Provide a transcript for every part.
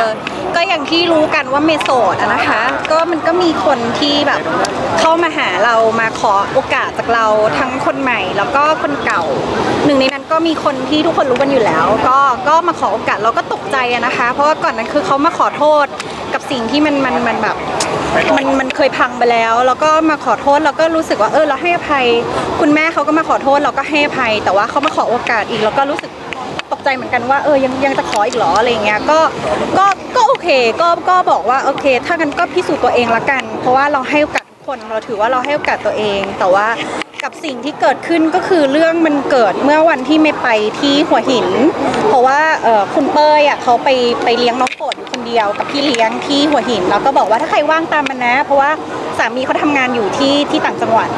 อก็อย่างที่รู้กันว่าเมโสดอะนะคะ ก็มันก็มีคนที่แบบเข้ามาหาเรามาขอโอกาสจากเราทั้งคนใหม่ แล้วก็คนเก่า หนึ่งในนั้นก็มีคนที่ทุกคนรู้กันอยู่แล้ว ก็ก็มาขอโอกาสเราก็ตกใจอะนะคะ เพราะว่าก่อนนั้นคือเขามาขอโทษกับสิ่งที่มันมันมันแบบมันมันเคยพังไปแล้ว แล้วก็มาขอโทษเราก็รู้สึกว่าเออเราให้อภัย คุณแม่เขาก็มาขอโทษเราก็ให้อภัย แต่ว่าเขามาขอโอกาสอีกเราก็รู้สึกตก ใจเหมือนกันว่าเออยังยังจะขออีกเหรออะไรเงี้ยก็ก็ก็โอเคก็ก็บอกว่าโอเค ถ้างั้นก็พิสูจน์ตัวเองละกัน เพราะว่าเราให้โอกาสทุกคนเราถือว่าเราให้โอกาสตัวเอง แต่ว่ากับสิ่งที่เกิดขึ้นก็คือเรื่องมันเกิดเมื่อวันที่ไม่ไปที่หัวหิน เพราะว่าออคุณเป้ยอะเขาไปไปเลี้ยงน้องฝนคนเดียวกับพี่เลี้ยงที่หัวหินแล้วก็บอกว่าถ้าใครว่างตามมันนะ เพราะว่าสามีเขาทำงานอยู่ที่ที่ต่างจังหวัด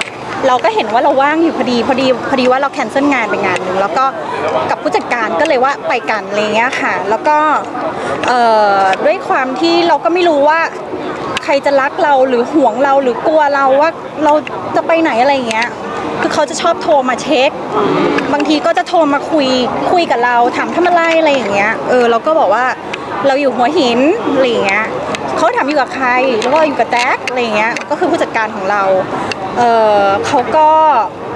เราก็เห็นว่าเราว่างอยู่พอดีพอดีพอดีว่าเราแคนเซิลงานไปงานหนึ่งแล้วก็กับผู้จัด การก็เลยว่าไปกันอะไรเงี้ยค่ะ แล้วก็ด้วยความที่เราก็ไม่รู้ว่าใครจะรักเราหรือห่วงเราหรือกลัวเราว่าเราจะไปไหนอะไรเงี้ยคือเขาจะชอบโทรมาเช็ค บางทีก็จะโทรมาคุยคุยกับเราถามทำอะไรอะไรอย่างเงี้ยเออเราก็บอกว่าเราอยู่หัวหินอะไรเงี้ยเขาถามอยู่กับใครแล้วก็อยู่กับแจ็คอะไรเงี้ยก็คือผู้จัดการของเราเออเขาก็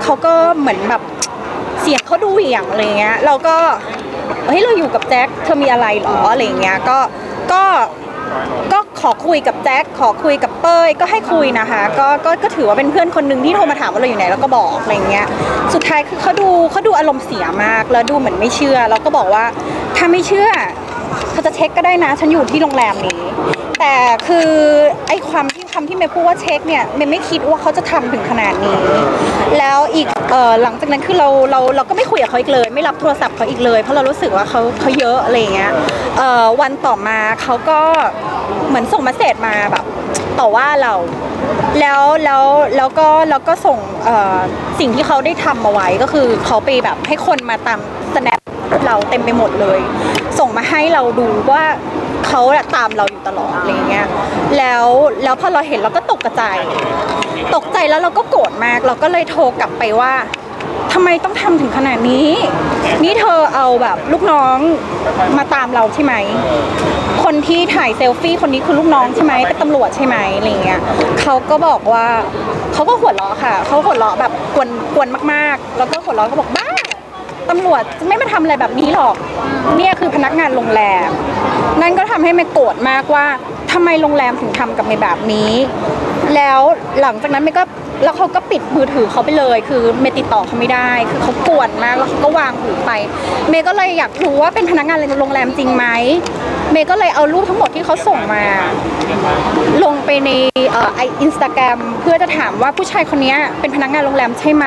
เขาก็เหมือนแบบ เสียงเขาดูเหวี่ยงอะไรเงี้ยเราก็เฮ้ยเราอยู่กับแจ็คเธอมีอะไรหรออะไรเงี้ยก็ก็ก็ขอคุยกับแจ็คขอคุยกับเป้ยก็ให้คุยนะคะ ก็ก็ก็ถือว่าเป็นเพื่อนคนหนึ่งที่โทรมาถามว่าเราอยู่ไหนแล้วก็บอกอะไรเงี้ยสุดท้ายคือเขาดูเขาดูอารมณ์เสียมากแล้วดูเหมือนไม่เชื่อเราก็บอกว่าถ้าไม่เชื่อเธอจะเช็คก็ได้นะ ฉันอยู่ที่โรงแรมนี้ แต่คือไอ้ความที่คำที่เมย์พูดว่าเช็คเนี่ยเมย์ไม่คิดว่าเขาจะทำถึงขนาดนี้แล อีกเออหลังจากนั้นคือเราเราเราก็ไม่คุยกับเขาอีกเลย ไม่รับโทรศัพท์เขาอีกเลย เพราะเรารู้สึกว่าเขาเขาเยอะอะไรเงี้ยเออวันต่อมาเขาก็เหมือนส่งมาเสจมาแบบต่อว่าเราแล้วแล้วแล้วก็แล้วก็ส่งสิ่งที่เขาได้ทำมาไว้ก็คือเขาไปแบบให้คนมาตาม snap เราเต็มไปหมดเลย ส่งมาให้เราดูว่า เขาอะตามเราอยู่ตลอดอะไรเงี้ยแล้วแล้วพอเราเห็นเราก็ตกกระจตกใจแล้วเราก็โกรธมาก เราก็เลยโทรกลับไปว่าทำไมต้องทำถึงขนาดนี้ นี่เธอเอาแบบลูกน้องมาตามเราใช่ไหม คนที่ถ่ายเซลฟี่คนนี้คือลูกน้องใช่ไหมเป็นตำรวจใช่ไหมอะไรเงี้ยเขาก็บอกว่าเขาก็หัวเราะค่ะ เขาหัวเราะแบบกวนกวนมากๆ แล้วก็หัวเราะก็บอกบ้า ตำรวจไม่มาทำอะไรแบบนี้หรอก เนี่ยคือพนักงานโรงแรม นั่นก็ทำให้เมย์โกรธมากว่าทำไมโรงแรมถึงทำกับเมย์แบบนี้ แล้วหลังจากนั้นเมย์ก็แล้วเขาก็ปิดมือถือเขาไปเลย คือเมย์ติดต่อเขาไม่ได้ คือเขากวนมากแล้วเขาก็วางหูไป เมย์ก็เลยอยากรู้ว่าเป็นพนักงานโรงแรมจริงไหมเมย์ก็เลยเอารูปทั้งหมดที่เขาส่งมา ลงไปในเอ่อไออินสตาแกรมเพื่อจะถามว่าผู้ชายคนนี้เป็นพนักงานโรงแรมใช่ไหม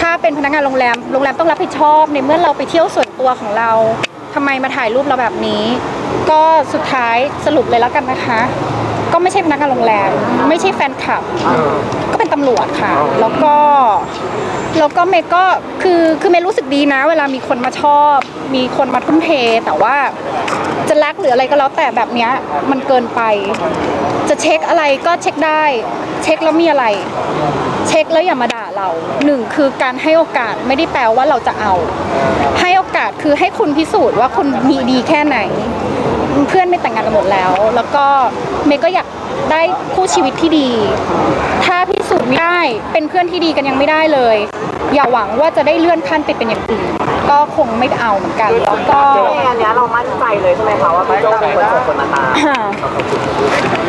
ถ้าเป็นพนักงานโรงแรมโรงแรมต้องรับผิดชอบในเมื่อเราไปเที่ยวส่วนตัวของเราทำไมมาถ่ายรูปเราแบบนี้ ก็สุดท้ายสรุปเลยแล้วกันนะคะ ก็ไม่ใช่พนักงานโรงแรม ไม่ใช่แฟนคลับ ก็เป็นตำรวจค่ะ แล้วก็แล้วก็เมย์ก็คือคือเมย์รู้สึกดีนะ เวลามีคนมาชอบ มีคนมาทุ่มเท แต่ว่าจะรักหรืออะไรก็แล้วแต่แบบเนี้ยมันเกินไป จะเช็คอะไรก็เช็คได้ เช็คแล้วมีอะไร เช็คแล้วอย่ามาด่าเราหนึ่งคือการให้โอกาสไม่ได้แปลว่าเราจะเอา ให้โอกาสคือให้คุณพิสูจน์ว่าคุณมีดีแค่ไหน เพื่อนไม่แต่งงานกันหมดแล้ว แล้วก็เมย์ก็อยากได้คู่ชีวิตที่ดี ถ้าพิสูจน์ไม่ได้เป็นเพื่อนที่ดีกันยังไม่ได้เลย อย่าหวังว่าจะได้เลื่อนขั้นไปเป็นอย่างอื่นก็คงไม่เอาเหมือนกันแล้วก็อันเนี้ยเรามั่นใจเลยใช่ไหมคะว่าพี่โจ้เป็นคนส่งคนมาตาม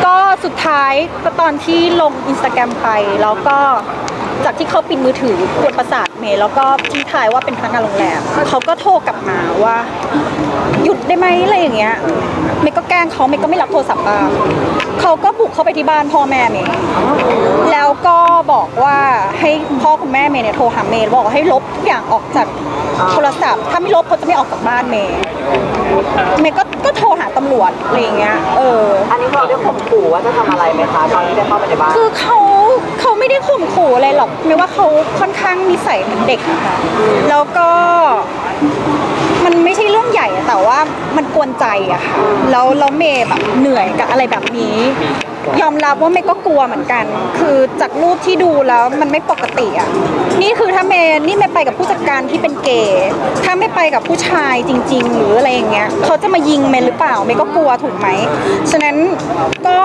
ก็สุดท้ายก็ตอนที่ลงอินสตาแกรมไปแล้วก็ จากที่เขาปิดมือถือกวนประสาทเมย์แล้วก็ทิ้งท้ายว่าเป็นพนักงานโรงแรมเขาก็โทรกลับมาว่า หยุดได้ไหมอะไรอย่างเงี้ยเมย์ก็แกล้งเขาเมย์ก็ไม่รับโทรศัพท์บ้างเขาก็บุกเข้าไปที่บ้านพ่อแม่เมย์แล้วก็บอกว่าให้พ่อคุณแม่เมย์เนี่ยโทรหาเมย์บอกว่าให้ลบทุกอย่างออกจากโทรศัพท์ถ้าไม่ลบเขาจะไม่ออกจากบ้านเมย์เมย์ก็ก็โทรหาตำรวจอะไรอย่างเงี้ยเอออันนี้เราได้ข่มขู่ว่าจะทำอะไรไหมคะตอนที่ได้เข้าไปในบ้านคือเขาเขา ไม่ได้ข่มขู่อะไรหรอกไม่ว่าเขาค่อนข้างนิสัยเหมือนเด็กอะค่ะแล้วก็มันไม่ใช่เรื่องใหญ่อะแต่ว่ามันกวนใจอะค่ะแล้วแล้วเมย์แบบเหนื่อยกับอะไรแบบนี้ ยอมรับว่าเมย์ก็กลัวเหมือนกัน คือจากรูปที่ดูแล้วมันไม่ปกติอะนี่คือถ้าเมย์นี่เมย์ไปกับผู้จัดการที่เป็นเกย์ถ้าไม่ไปกับผู้ชายจริง ๆ หรืออะไรอย่างเงี้ยเขาจะมายิงเมย์หรือเปล่าเมย์ก็กลัวถูกไหมฉะนั้นก็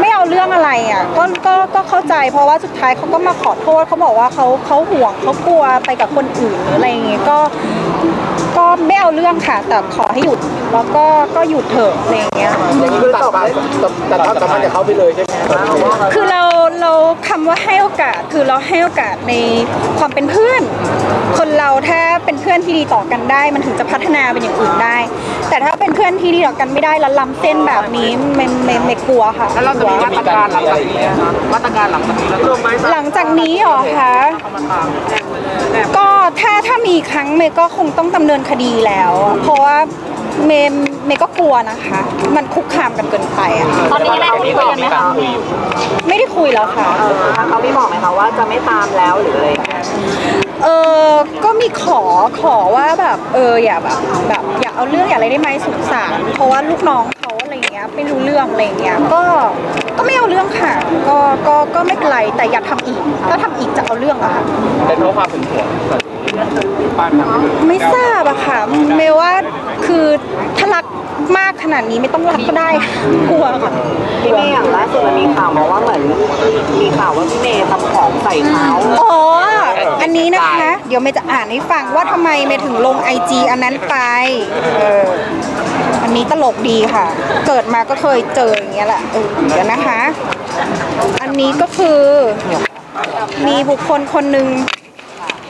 ไม่เอาเรื่องอะไรอะก็ก็ก็เข้าใจเพราะว่าสุดท้ายเขาก็มาขอโทษเขาบอกว่าเขาเขาห่วงเขากลัวไปกับคนอื่นหรืออะไรอย่างเงี้ยก็ ก็ไม่เอาเรื่องค่ะ แต่ขอให้หยุดแล้วก็ก็หยุดเถอะอะไรอย่างเงี้ย อย่างนี้คือตอบไปแตัดความสัมพันธ์กับเขาไปเลยใช่ไหม คือเรา ว่าให้โอกาสคือเราให้โอกาสในความเป็นเพื่อน คนเราถ้าเป็นเพื่อนที่ดีต่อกันได้ มันถึงจะพัฒนาเป็นอย่างอื่นได้ แต่ถ้าเป็นเพื่อนที่ดีต่อกันไม่ได้แล้วล้ำเส้นแบบนี้ไม่ไม่ไม่กลัวค่ะแล้วเราจะมีมาตรการหลังจากนี้นะคะมาตรการหลังจากนี้เราจะหลังจากนี้เหรอคะก็ถ้าถ้ามีครั้งเมย์ก็คงต้องดำเนินคดีแล้วอะเพราะว่า เมย์เมย์ก็กลัวนะคะ มันคุกคามกันเกินไปอะตอนนี้ได้คุยกันไหมคะไม่ได้คุยแล้วค่ะเออทางเขาไม่บอกไหมคะว่าจะไม่ตามแล้วหรืออะไรอย่างเงี้ยเออก็มีขอขอว่าแบบเอออย่าแบบแบบอย่าเอาเรื่องอย่าอะไรได้ไหมสงสารเพราะว่าลูกน้องเขาอะไรเงี้ยไม่รู้เรื่องอะไรเงี้ยก็ก็ไม่เอาเรื่องค่ะก็ก็ก็ไม่เป็นไรแต่อย่าทำอีกถ้าทำอีกจะเอาเรื่องอะค่ะ เป็นเพราะความเป็นห่วงบ้านทำ ไม่ทราบอะค่ะเมย์ว่าคือถ้ารักมากขนาดนี้ไม่ต้องรักก็ได้กลัวค่ะพี่เมย์อย่างล่าสุดมันมีข่าวมาว่าเหมือนมีข่าวว่าพี่เมย์ทำของใส่เขาอ๋ออันนี้นะคะ เดี๋ยวเมย์จะอ่านให้ฟังว่าทำไมเมย์ถึงลงไอจีอันนั้นไปเอออันนี้ตลกดีค่ะ เกิดมาก็เคยเจออย่างเงี้ยแหละเออเดี๋ยวนะคะ อันนี้ก็คือมีบุคคลคนหนึ่ง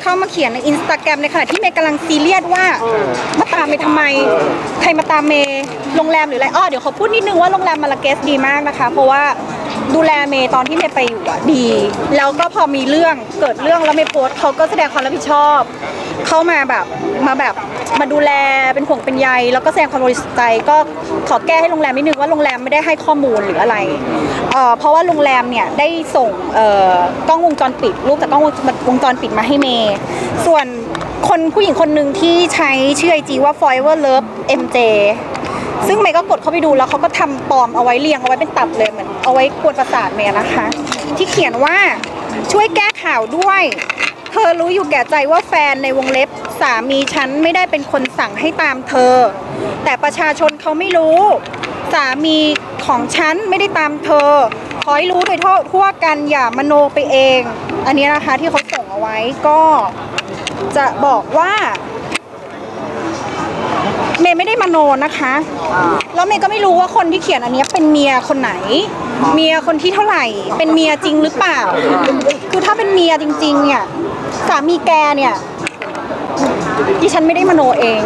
เข้ามาเขียนในอินสตาแกรมในขณะที่เมย์กำลังซีเรียสว่ามาตามเมย์ทำไม ใครมาตามเมย์โรงแรมหรืออะไรอ้อเดี๋ยวเขาพูดนิดนึงว่าโรงแรมมาลาเกสดีมากนะคะ เพราะว่า ดูแลเมย์ตอนที่เมย์ไปอยู่อะดี แล้วก็พอมีเรื่องเกิดเรื่องแล้วเมย์โพสต์เขาก็แสดงความรับผิดชอบ เข้ามาแบบมาแบบมาดูแลเป็นห่วงเป็นใยแล้วก็แสดงความบริสุทธิ์ใจก็ขอแก้ให้โรงแรมนิดนึงว่าโรงแรมไม่ได้ให้ข้อมูลหรืออะไรเอ่อเพราะว่าโรงแรมเนี่ยได้ส่งเอ่อกล้องวงจรปิดรูปจากกล้องวงจรปิดมาให้เมย์ส่วนคนผู้หญิงคนหนึ่งที่ใช้ชื่อไอจีว่า forever love mj ซึ่งเมย์ก็กดเข้าไปดูแล้วเขาก็ทำปลอมเอาไว้เรียงเอาไว้เป็นตับเลยเหมือนเอาไว้กวนประสาทเมย์นะคะ ที่เขียนว่าช่วยแก้ข่าวด้วย เธอรู้อยู่แก่ใจว่าแฟนในวงเล็บสามีฉันไม่ได้เป็นคนสั่งให้ตามเธอ แต่ประชาชนเขาไม่รู้ สามีของฉันไม่ได้ตามเธอขอให้รู้โดยทั่วกันอย่ามโนไปเอง อันนี้นะคะที่เขาส่งเอาไว้ก็จะบอกว่า เมย์ไม่ได้มโนนะคะ แล้วเมย์ก็ไม่รู้ว่าคนที่เขียนอันเนี้ยเป็นเมียคนไหน เมียคนที่เท่าไหร่ เป็นเมียจริงหรือเปล่า คือถ้าเป็นเมียจริง ๆ เนี่ยสามีแกเนี่ยดิฉันไม่ได้มโนเอง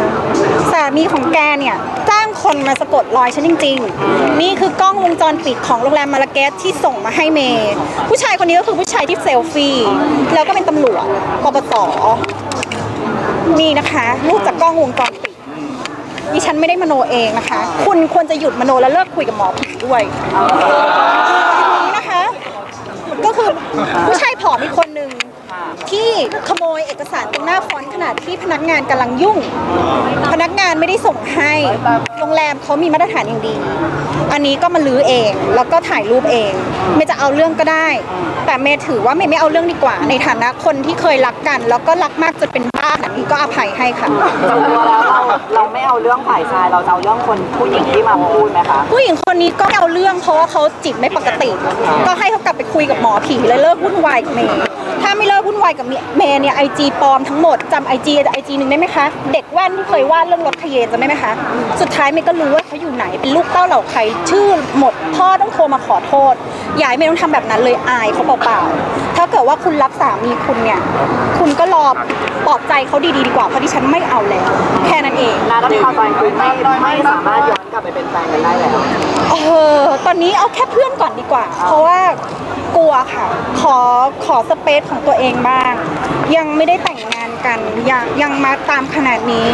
สามีของแกเนี่ยจ้างคนมาสะกดรอยฉันจริง ๆ นี่คือกล้องวงจรปิดของโรงแรมมาลาเกสที่ส่งมาให้เมย์ผู้ชายคนนี้ก็คือผู้ชายที่เซลฟี่ แล้วก็เป็นตำรวจปปสนี่นะคะรูปจากกล้องวงจรปิด ดิฉันไม่ได้มโนเองนะคะ คุณควรจะหยุดมโนแล้วเลิกคุยกับหมอผีด้วยนี้นะคะ ก็คือผู้ชายผอมอีกคนหนึ่งที่ขโมยเอกสารตรงหน้าฟอนต์ขณะที่พนักงานกำลังยุ่ง พนักงานไม่ได้ส่งให้ โรงแรมเขามีมาตรฐานอย่างดี อันนี้ก็มาลื้อเอง แล้วก็ถ่ายรูปเองเมย์จะเอาเรื่องก็ได้ แต่เมย์ถือว่าเมย์ไม่เอาเรื่องดีกว่า ในฐานะคนที่เคยรักกัน แล้วก็รักมากจนเป็น บ้าแบบนี้ก็อภัยให้ค่ะ ส่วนตัวแล้วเราเราไม่เอาเรื่องฝ่ายชายเราจะเอาเรื่องคนผู้หญิงที่มาพูดไหมคะ ผู้หญิงคนนี้ก็ไม่เอาเรื่องเพราะว่าเขาจิตไม่ปกติ ก็ให้เขากลับไปคุยกับหมอผีแล้วเลิกวุ่นวายกับเมย์ถ้าไม่เลิกวุ่นวายกับเมย์เนี่ยไอจีปลอมทั้งหมดจำไอจีไอจีหนึ่งได้ไหมคะ เด็กแว่นที่เคยวาดเรื่องรถขยเยนจำได้ไหมคะ สุดท้ายเมย์ก็รู้ว่าเขาอยู่ไหนเป็นลูกเต้าเหล่าใครชื่อหมดพ่อต้องโทรมาขอโทษอย่าให้เมย์ต้องทำแบบนั้นเลยอายเขาเปล่าๆถ้า เกิดว่าคุณรักสามีคุณเนี่ย คุณก็รอปลอบใจเขาดีๆดีกว่าเพราะดิฉันไม่เอาแล้ว แค่นั้นเองนาดันความตอนคือไม่ไม่สามารถย้อนกลับไปเป็นแฟนกันได้แล้ว เออ ตอนนี้เอาแค่เพื่อนก่อนดีกว่า เพราะว่า กลัวค่ะ ขอขอสเปซของตัวเองบ้าง ยังไม่ได้แต่งงานกันยังยังมาตามขนาดนี้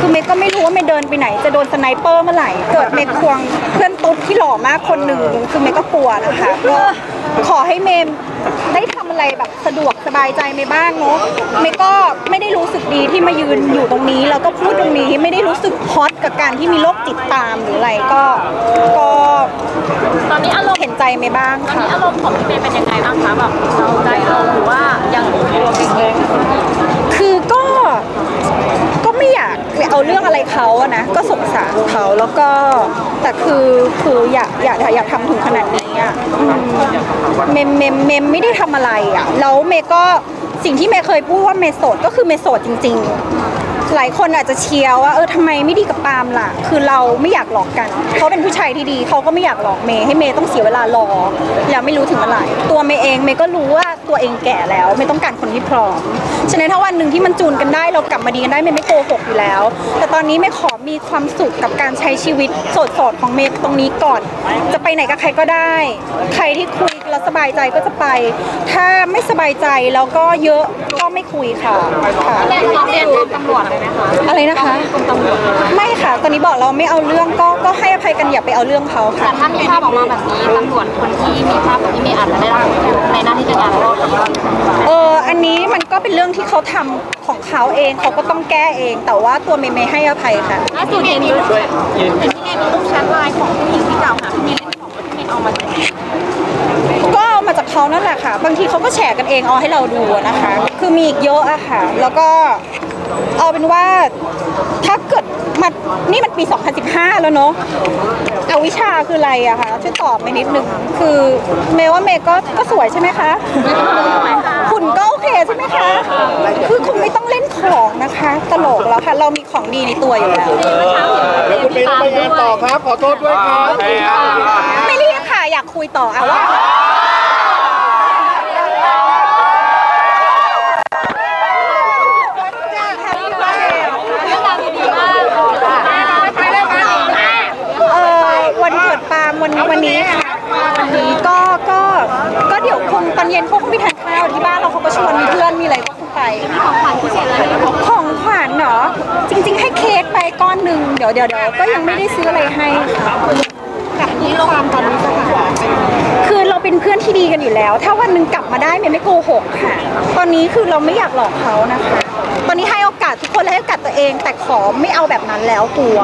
คือเมย์ก็ไม่รู้ว่าเมย์เดินไปไหน จะโดนสไนเปอร์เมื่อไหร่ เกิดเมย์ควงเพื่อนตุ๊ดที่หล่อมากคนหนึ่งคือเมย์ก็กลัวนะคะก็ขอให้เมย์ได้ทำอะไรแบบสะดวกสบายใจเมย์บ้างเนาะเมย์ก็ไม่ได้รู้สึกดีที่มายืนอยู่ตรงนี้ แล้วก็พูดตรงนี้ไม่ได้รู้สึกฮอตกับการที่มีโรคจิตตามหรืออะไรก็ก็ ตอนนี้อารมณ์เห็นใจเมย์บ้างตอนค่ะนี้อารมณ์ของพี่เมย์เป็นยังไงบ้างคะแบบเราใจลงหรือว่ายังกลัวเกรงคือก็ก็ไม่อยากเอาเรื่องอะไรเขาอะนะก็สงสารเขาแล้วก็แต่คือคืออยากอยากอยากทำถึงขนาดนี้อะอืมเมมเมมเมมไม่ได้ทำอะไรอะแล้วเมย์ก็สิ่งที่เมย์เคยพูดว่าเมย์โสดก็คือเมย์โสดจริง ๆ หลายคนอาจจะเชียร์ว่าเออทำไมไม่ดีกับปาล์มล่ะ คือเราไม่อยากหลอกกันเขาเป็นผู้ชายที่ดีเขาก็ไม่อยากหลอกเมย์ให้เมย์ต้องเสียเวลารอแล้วไม่รู้ถึงเมื่อไหร่ตัวเมย์เองเมย์ก็รู้ว่าตัวเองแก่แล้วไม่ต้องการคนที่พร้อมฉะนั้นถ้าวันหนึ่งที่มันจูนกันได้เรากลับมาดีกันได้เมย์ไม่โกหกอยู่แล้ว แต่ตอนนี้เมย์ขอมีความสุขกับการใช้ชีวิตโสดๆของเมย์ตรงนี้ก่อน จะไปไหนกับใครก็ได้ ใครที่คุย แล้วสบายใจก็จะไป ถ้าไม่สบายใจแล้วก็เยอะก็ไม่คุยค่ะค่ะๆเรียนร้องเรียนกรมตำรวจเลยไหมคะอะไรนะคะ กรมตำรวจไม่ค่ะ ตอนนี้บอกเราไม่เอาเรื่องก็ก็ให้อภัยกันอย่าไปเอาเรื่องเขาแต่ค่ะถ้ามีภาพออกมาแบบนี้ตำรวจคนที่มีภาพกับพี่เมย์อาจจะได้รับในหน้าที่การงานรอดเอออันนี้มันก็เป็นเรื่องที่เขาทำของเขาเองเขาก็ต้องแก้เอง แต่ว่าตัวเมย์เมย์ให้อภัยค่ะ ล่าสุดเห็นมีเห็นพี่เมย์มีรูปแชทไลน์ของผู้หญิงที่กล่าวหาพี่เมย์เล่นของพี่เมย์เอามาจากไหนก็ เอามาจากเขานั่นแหละค่ะ บางทีเขาก็แฉกันเองเอาให้เราดูอะนะคะ คือมีอีกเยอะอะค่ะ แล้วก็เอาเป็นว่าถ้าเกิดมานี่มันปี 2015 แล้วเนอะเอาวิชาคืออะไรอะคะช่วยตอบไปนิดนึงคือเมย์ว่าเมย์ก็ก็สวยใช่ไหมคะหุ่นก็โอเคใช่ไหมคะ คือคงไม่ต้องเล่นของนะคะ ตลกแล้วค่ะ เรามีของดีในตัวอยู่แล้ว แล้วคุณเมย์ต้องไปงานต่อครับ ขอโทษด้วยครับ ไม่เรียกค่ะ อยากคุยต่ออะว่า เรื่องราวดีๆมากไปได้ไหม เออวันเกิดปาล์มวั นวันนี้ค่ะวันนี้ก็ก็ก็เดี๋ยวคงตอนเย็นเขาคงไปทานข้าวที่บ้านเราเขาก็ชวนมีเพื่อนมีอะไรก็คงไปของขวัญพิเศษอะไรของขวัญเนาะจริง ๆ ให้เค้กไปก้อนหนึ่งเดี๋ยวเดี๋ยวเดี๋ยวก็ยังไม่ได้ซื้ออะไรให้ค่ะกับนี่ลงตอนนี้สถานะคือเราเป็นเพื่อนที่ดีกันอยู่แล้ว ถ้าวันหนึ่งกลับมาได้เมย์ไม่โกหกค่ะ ตอนนี้คือเราไม่อยากหลอกเขานะคะ ตอนนี้ให้โอกาสทุกคนและให้โอกาสตัวเอง แต่ขอไม่เอาแบบนั้นแล้วกลัว